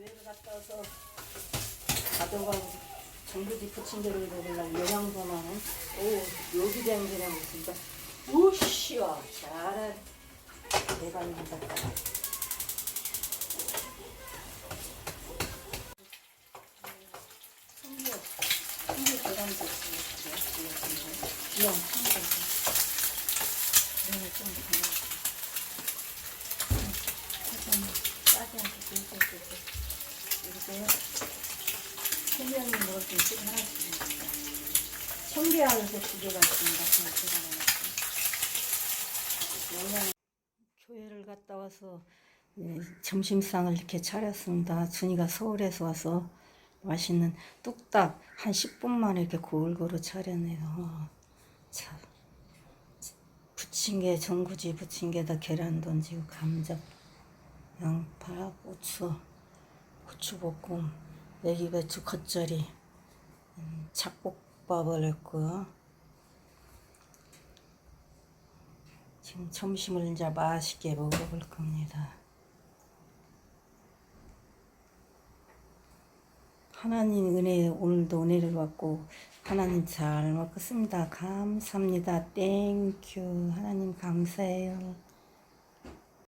교회를 갔다 와서 가져가고 전부지 부침개를 먹으려고 영양분하는 오 여기 댕기네 무슨가 우씨와 청소 네, 좀 그냥 조금 이렇게 생명이 먹을 수 있게 하나씩 있습니다. 같습니다. 그냥 제가 먹었어요. 영양 교회를 갔다 와서 예, 점심상을 이렇게 차렸습니다. 준이가 서울에서 와서 맛있는 뚝딱 한 10분 만에 이렇게 골고루 차려내요. 참 부침개 전구지 부침개에다 계란 던지고 감자 양파 고추 고추볶음 내기배추 겉절이 음, 잡곡밥을 했고요. 지금 점심을 이제 맛있게 먹어볼 겁니다. 하나님 은혜 오늘도 은혜를 받고 하나님 잘 먹겠습니다. 감사합니다. 땡큐 하나님 감사해요